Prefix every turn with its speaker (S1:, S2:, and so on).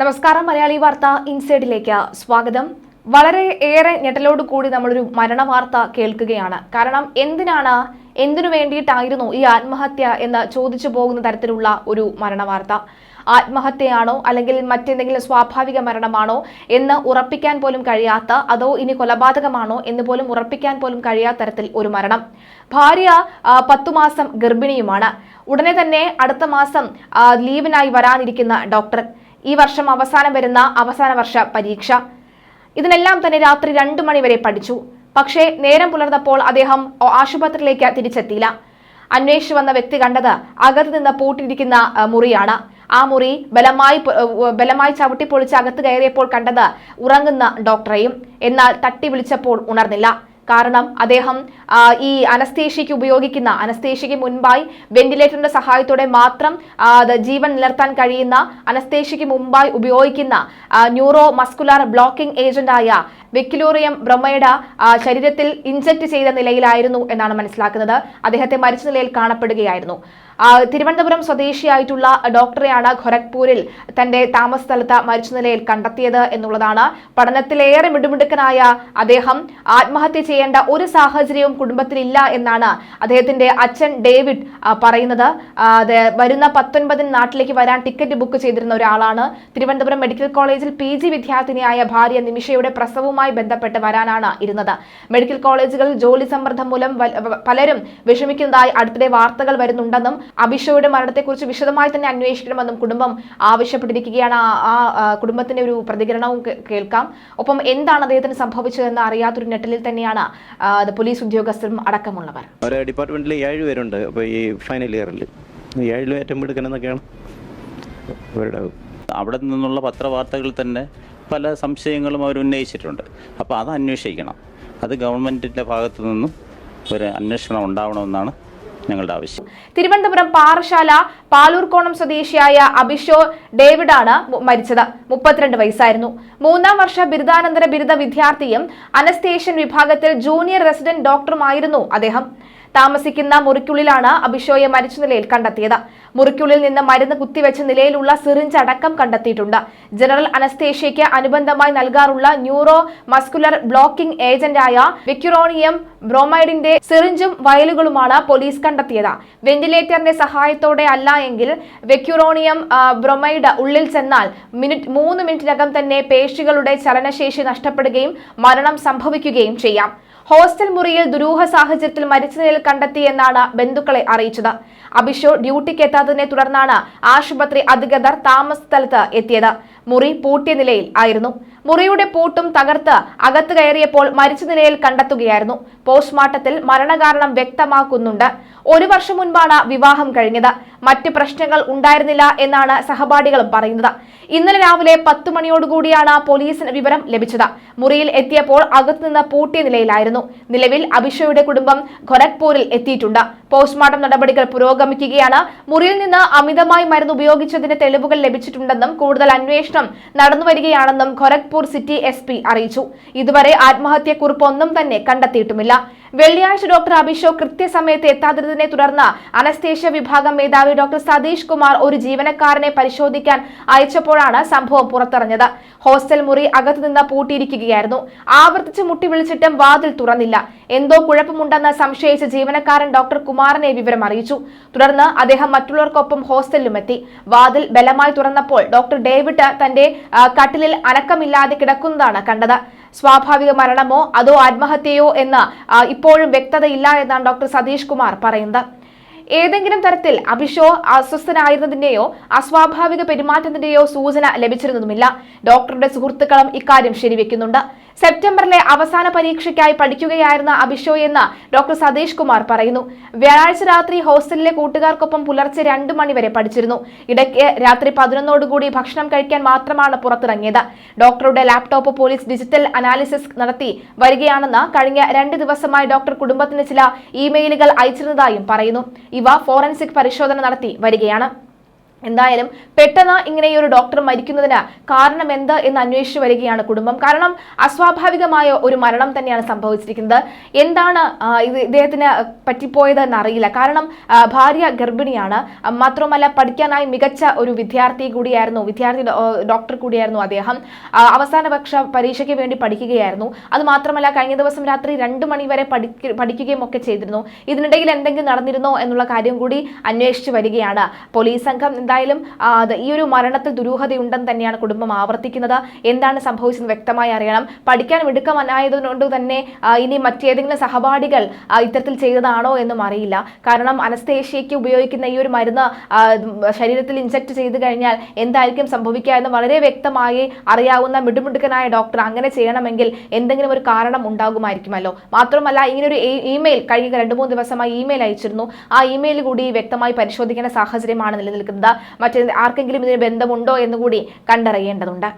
S1: നമസ്കാരം മലയാളി വാർത്ത ഇൻസൈഡിലേക്ക് സ്വാഗതം. വളരെ ഏറെ ഞെട്ടലോട് കൂടി നമ്മളൊരു മരണ വാർത്ത കേൾക്കുകയാണ്. കാരണം എന്തിനാണ് എന്തിനു വേണ്ടിയിട്ടായിരുന്നു ഈ ആത്മഹത്യ എന്ന് ചോദിച്ചു പോകുന്ന തരത്തിലുള്ള ഒരു മരണ വാർത്ത ആത്മഹത്യയാണോ അല്ലെങ്കിൽ മറ്റെന്തെങ്കിലും സ്വാഭാവിക മരണമാണോ എന്ന് ഉറപ്പിക്കാൻ പോലും കഴിയാത്ത അതോ ഇനി കൊലപാതകമാണോ എന്ന് പോലും ഉറപ്പിക്കാൻ പോലും കഴിയാത്ത തരത്തിൽ ഒരു മരണം. ഭാര്യ പത്തു മാസം ഗർഭിണിയുമാണ്. ഉടനെ തന്നെ അടുത്ത മാസം ലീവിനായി വരാനിരിക്കുന്ന ഡോക്ടർ. ഈ വർഷം അവസാനം വരുന്ന അവസാന വർഷ പരീക്ഷ. ഇതിനെല്ലാം തന്നെ രാത്രി രണ്ടു മണി വരെ പഠിച്ചു. പക്ഷേ നേരം പുലർന്നപ്പോൾ അദ്ദേഹം ആശുപത്രിയിലേക്ക് തിരിച്ചെത്തിയില്ല. അന്വേഷിച്ചു വന്ന വ്യക്തി കണ്ടത് അകത്ത് നിന്ന് പൂട്ടിയിരിക്കുന്ന മുറിയാണ്. ആ മുറി ബലമായി ബലമായി ചവിട്ടിപ്പൊളിച്ച് അകത്ത് കയറിയപ്പോൾ കണ്ടത് ഉറങ്ങുന്ന ഡോക്ടറെയും. എന്നാൽ തട്ടി വിളിച്ചപ്പോൾ ഉണർന്നില്ല. കാരണം അദ്ദേഹം ഈ അനസ്തേഷ്യയ്ക്ക് ഉപയോഗിക്കുന്ന അനസ്തേഷ്യയ്ക്ക് മുൻപായി വെന്റിലേറ്ററിന്റെ സഹായത്തോടെ മാത്രം ജീവൻ നിലർത്താൻ കഴിയുന്ന അനസ്തേഷ്യയ്ക്ക് മുമ്പായി ഉപയോഗിക്കുന്ന ന്യൂറോ മസ്കുലാർ ബ്ലോക്കിംഗ് ഏജന്റായ വെക്കിലൂറിയം ബ്രഹ്മയുടെ ശരീരത്തിൽ ഇൻജക്ട് ചെയ്ത നിലയിലായിരുന്നു എന്നാണ് മനസ്സിലാക്കുന്നത്. അദ്ദേഹത്തെ മരിച്ച നിലയിൽ കാണപ്പെടുകയായിരുന്നു. തിരുവനന്തപുരം സ്വദേശിയായിട്ടുള്ള ഡോക്ടറെയാണ് ഖൊരഗ്പൂരിൽ തന്റെ താമസ സ്ഥലത്ത് മരിച്ച നിലയിൽ കണ്ടെത്തിയത് എന്നുള്ളതാണ്. പഠനത്തിലേറെ മിടുമിടുക്കനായ അദ്ദേഹം ആത്മഹത്യ ചെയ്യേണ്ട ഒരു സാഹചര്യവും കുടുംബത്തിലില്ല എന്നാണ് അദ്ദേഹത്തിന്റെ അച്ഛൻ ഡേവിഡ് പറയുന്നത്. വരുന്ന പത്തൊൻപതിന് നാട്ടിലേക്ക് വരാൻ ടിക്കറ്റ് ബുക്ക് ചെയ്തിരുന്ന ഒരാളാണ്. തിരുവനന്തപുരം മെഡിക്കൽ കോളേജിൽ പി ജി വിദ്യാർത്ഥിനിയായ ഭാര്യ നിമിഷയുടെ പ്രസവവുമായി ബന്ധപ്പെട്ട് വരാനാണ് ഇരുന്നത്. മെഡിക്കൽ കോളേജുകളിൽ ജോലി സമ്മർദ്ദം മൂലം പലരും വിഷമിക്കുന്നതായി അടുത്തിടെ വാർത്തകൾ വരുന്നുണ്ടെന്നും അഭിഷയുടെ മരണത്തെക്കുറിച്ച് വിശദമായി തന്നെ അന്വേഷിക്കണമെന്നും കുടുംബം ആവശ്യപ്പെട്ടിരിക്കുകയാണ്. ആ- കുടുംബത്തിന്റെ ഒരു പ്രതികരണവും കേൾക്കാം. ഒപ്പം എന്താണ് അദ്ദേഹത്തിന് സംഭവിച്ചതെന്ന് അറിയാത്തൊരു ഞെട്ടലിൽ തന്നെയാണ് പോലീസ് ഉദ്യോഗസ്ഥരും അടക്കമുള്ളവർ.
S2: ഒരു ഡിപ്പാർട്ട്മെന്റിൽ ഏഴ് പേരുണ്ട്. അപ്പോൾ ഈ ഫൈനൽ ഇയറിൽ. ഏഴിലും ഏറ്റവും അവരുടെ
S3: അവിടെ നിന്നുള്ള പത്രവാർത്തകളിൽ തന്നെ പല സംശയങ്ങളും അവർ ഉന്നയിച്ചിട്ടുണ്ട്. അപ്പോൾ അത് അന്വേഷിക്കണം. അത് ഗവൺമെന്റിന്റെ ഭാഗത്തു നിന്നും ഒരു അന്വേഷണം ഉണ്ടാവണമെന്നാണ് ഞങ്ങളുടെ ആവശ്യം.
S1: തിരുവനന്തപുരം പാറശാല പാലൂർക്കോണം സ്വദേശിയായ അഭിഷോ ഡേവിഡ് ആണ് മരിച്ചത്. മുപ്പത്തിരണ്ട് വയസ്സായിരുന്നു. മൂന്നാം വർഷ ബിരുദാനന്തര ബിരുദ വിദ്യാർത്ഥിയും അനസ്തേഷ്യൻ വിഭാഗത്തിൽ ജൂനിയർ റെസിഡന്റ് ഡോക്ടറുമായിരുന്നു അദ്ദേഹം. താമസിക്കുന്ന മുറിക്കുള്ളിലാണ് അബിഷോയെ മരിച്ച നിലയിൽ കണ്ടെത്തിയത്. മുറിക്കുള്ളിൽ നിന്ന് മരുന്ന് കുത്തിവെച്ച നിലയിലുള്ള സിറിഞ്ച് അടക്കം കണ്ടെത്തിയിട്ടുണ്ട്. ജനറൽ അനസ്തേഷ്യയ്ക്ക് അനുബന്ധമായി നൽകാറുള്ള ന്യൂറോ മസ്കുലർ ബ്ലോക്കിംഗ് ഏജന്റായ വിക്യുറോണിയം ബ്രോമൈഡിന്റെ സിറിഞ്ചും വയലുകളുമാണ് പോലീസ് കണ്ടെത്തിയത്. വെന്റിലേറ്ററിന്റെ സഹായത്തോടെ അല്ല എങ്കിൽ വെക്യുറോണിയം ബ്രൊമൈഡ് ഉള്ളിൽ ചെന്നാൽ മിനിറ്റ് മൂന്ന് മിനിറ്റിനകം തന്നെ പേശികളുടെ ചലനശേഷി നഷ്ടപ്പെടുകയും മരണം സംഭവിക്കുകയും ചെയ്യാം. ഹോസ്റ്റൽ മുറിയിൽ ദുരൂഹ സാഹചര്യത്തിൽ മരിച്ച നിലയിൽ കണ്ടെത്തിയെന്നാണ് ബന്ധുക്കളെ അറിയിച്ചത്. അഭിഷോ ഡ്യൂട്ടിക്ക് എത്താത്തതിനെ തുടർന്നാണ് ആശുപത്രി അധികൃതർ താമസ സ്ഥലത്ത് എത്തിയത്. മുറി പൂട്ടിയ നിലയിൽ ആയിരുന്നു. മുറിയുടെ പൂട്ടും തകർത്ത് അകത്ത് കയറിയപ്പോൾ മരിച്ച നിലയിൽ കണ്ടെത്തുകയായിരുന്നു. പോസ്റ്റ്മോർട്ടത്തിൽ മരണകാരണം വ്യക്തമാക്കുന്നുണ്ട്. ഒരു വർഷം മുൻപാണ് വിവാഹം കഴിഞ്ഞത്. മറ്റ് പ്രശ്നങ്ങൾ ഉണ്ടായിരുന്നില്ല എന്നാണ് സഹപാഠികളും പറയുന്നത്. ഇന്നലെ രാവിലെ പത്തു മണിയോടുകൂടിയാണ് പോലീസിന് വിവരം ലഭിച്ചത്. മുറിയിൽ എത്തിയപ്പോൾ അകത്തുനിന്ന് പൂട്ടിയ നിലയിലായിരുന്നു. നിലവിൽ അഭിഷയുടെ കുടുംബം ഖൊരഗ്പൂരിൽ എത്തിയിട്ടുണ്ട്. പോസ്റ്റ്മോർട്ടം നടപടികൾ പുരോഗമിക്കുകയാണ്. മുറിയിൽ നിന്ന് അമിതമായി മരുന്ന് ഉപയോഗിച്ചതിന് തെളിവുകൾ ലഭിച്ചിട്ടുണ്ടെന്നും കൂടുതൽ അന്വേഷണം നടന്നുവരികയാണെന്നും ഖൊരഗ്പൂർ സിറ്റി എസ് അറിയിച്ചു. ഇതുവരെ ആത്മഹത്യക്കുറിപ്പ് ഒന്നും തന്നെ കണ്ടെത്തിയിട്ടുമില്ല. വെള്ളിയാഴ്ച ഡോക്ടർ അഭിഷോ കൃത്യസമയത്ത് എത്താതിരുന്നതിനെ തുടർന്ന് അനസ്തേഷ്യ വിഭാഗം മേധാവി ഡോക്ടർ സതീഷ് കുമാർ ഒരു ജീവനക്കാരനെ പരിശോധിക്കാൻ അയച്ചപ്പോഴാണ് സംഭവം പുറത്തറിഞ്ഞത്. ഹോസ്റ്റൽ മുറി അകത്തു നിന്ന് പൂട്ടിയിരിക്കുകയായിരുന്നു. ആവർത്തിച്ച് മുട്ടി വിളിച്ചിട്ടും വാതിൽ തുറന്നില്ല. എന്തോ കുഴപ്പമുണ്ടെന്ന് സംശയിച്ച ജീവനക്കാരൻ ഡോക്ടർ കുമാറിനെ വിവരം അറിയിച്ചു. തുടർന്ന് അദ്ദേഹം മറ്റുള്ളവർക്കൊപ്പം ഹോസ്റ്റലിലും എത്തി. വാതിൽ ബലമായി തുറന്നപ്പോൾ ഡോക്ടർ ഡേവിഡ് തന്റെ കട്ടിലിൽ അനക്കമില്ലാതെ കിടക്കുന്നതാണ് കണ്ടത്. സ്വാഭാവിക മരണമോ അതോ ആത്മഹത്യയോ എന്ന് ഇപ്പോഴും വ്യക്തതയില്ല എന്നാണ് ഡോക്ടർ സതീഷ് കുമാർ പറയുന്നത്. ഏതെങ്കിലും തരത്തിൽ അഭിഷോ അസ്വസ്ഥനായിരുന്നതിന്റെയോ അസ്വാഭാവിക പെരുമാറ്റത്തിന്റെയോ സൂചന ലഭിച്ചിരുന്നതുമില്ല. ഡോക്ടറുടെ സുഹൃത്തുക്കളും ഇക്കാര്യം ശരിവെക്കുന്നുണ്ട്. സെപ്റ്റംബറിലെ അവസാന പരീക്ഷയ്ക്കായി പഠിക്കുകയായിരുന്ന അഭിഷോ എന്ന് ഡോക്ടർ സതീഷ് കുമാർ പറയുന്നു. വ്യാഴാഴ്ച രാത്രി ഹോസ്റ്റലിലെ കൂട്ടുകാർക്കൊപ്പം പുലർച്ചെ രണ്ട് മണിവരെ പഠിച്ചിരുന്നു. ഇടയ്ക്ക് രാത്രി പതിനൊന്നോടുകൂടി ഭക്ഷണം കഴിക്കാൻ മാത്രമാണ് പുറത്തിറങ്ങിയത്. ഡോക്ടറുടെ ലാപ്ടോപ്പ് പോലീസ് ഡിജിറ്റൽ അനാലിസിസ് നടത്തി വരികയാണെന്ന് കഴിഞ്ഞ രണ്ട് ദിവസമായി ഡോക്ടർ കുടുംബത്തിന് ചില ഇമെയിലുകൾ അയച്ചിരുന്നതായും പറയുന്നു. ഇവ ഫോറൻസിക് പരിശോധന നടത്തി വരികയാണ്. എന്തായാലും പെട്ടെന്ന് ഇങ്ങനെ ഒരു ഡോക്ടർ മരിക്കുന്നതിന് കാരണം എന്ത് എന്ന് അന്വേഷിച്ചു വരികയാണ് കുടുംബം. കാരണം അസ്വാഭാവികമായ ഒരു മരണം തന്നെയാണ് സംഭവിച്ചിരിക്കുന്നത്. എന്താണ് ഇത് ഇദ്ദേഹത്തിന് പറ്റിപ്പോയത് എന്നറിയില്ല കാരണം ഭാര്യ ഗർഭിണിയാണ്. മാത്രമല്ല പഠിക്കാനായി മികച്ച ഒരു വിദ്യാർത്ഥി കൂടിയായിരുന്നു വിദ്യാർത്ഥി ഡോക്ടർ കൂടിയായിരുന്നു അദ്ദേഹം. ആ, അവസാന പക്ഷ പരീക്ഷയ്ക്ക് വേണ്ടി പഠിക്കുകയായിരുന്നു. അത് മാത്രമല്ല കഴിഞ്ഞ ദിവസം രാത്രി രണ്ട് മണി വരെ പഠിക്ക- പഠിക്കുകയും ഒക്കെ ചെയ്തിരുന്നു. ഇതിനിടയിൽ എന്തെങ്കിലും നടന്നിരുന്നോ എന്നുള്ള കാര്യം കൂടി അന്വേഷിച്ചു വരികയാണ്. പോലീസ് സംഘം എന്തായാലും ഈ ഒരു മരണത്തിൽ ദുരൂഹതയുണ്ടെന്ന് തന്നെയാണ് കുടുംബം ആവർത്തിക്കുന്നത്. എന്താണ് സംഭവിച്ചത് വ്യക്തമായി അറിയണം. പഠിക്കാൻ മിടുക്കമായതുകൊണ്ട് തന്നെ ഇനി മറ്റേതെങ്കിലും സഹപാഠികൾ ഇത്തരത്തിൽ ചെയ്തതാണോ എന്നും അറിയില്ല. കാരണം അനസ്തേഷ്യയ്ക്ക് ഉപയോഗിക്കുന്ന ഈ ഒരു മരുന്ന് ശരീരത്തിൽ ഇൻജക്ട് ചെയ്ത് കഴിഞ്ഞാൽ എന്തായിരിക്കും സംഭവിക്കുക എന്ന് വളരെ വ്യക്തമായി അറിയാവുന്ന മിടുമിടുക്കനായ ഡോക്ടർ അങ്ങനെ ചെയ്യണമെങ്കിൽ എന്തെങ്കിലും ഒരു കാരണം ഉണ്ടാകുമായിരിക്കുമല്ലോ. മാത്രമല്ല ഇങ്ങനൊരു ഇമെയിൽ കഴിഞ്ഞ രണ്ട് മൂന്ന് ദിവസമായി ഇമെയിൽ അയച്ചിരുന്നു. ആ ഇമെയിൽ കൂടി വ്യക്തമായി പരിശോധിക്കേണ്ട സാഹചര്യമാണ് നിലനിൽക്കുന്നത്. മറ്റേ ആർക്കെങ്കിലും ഇതിന് ബന്ധമുണ്ടോ എന്ന് കൂടി കണ്ടറിയേണ്ടതുണ്ട്.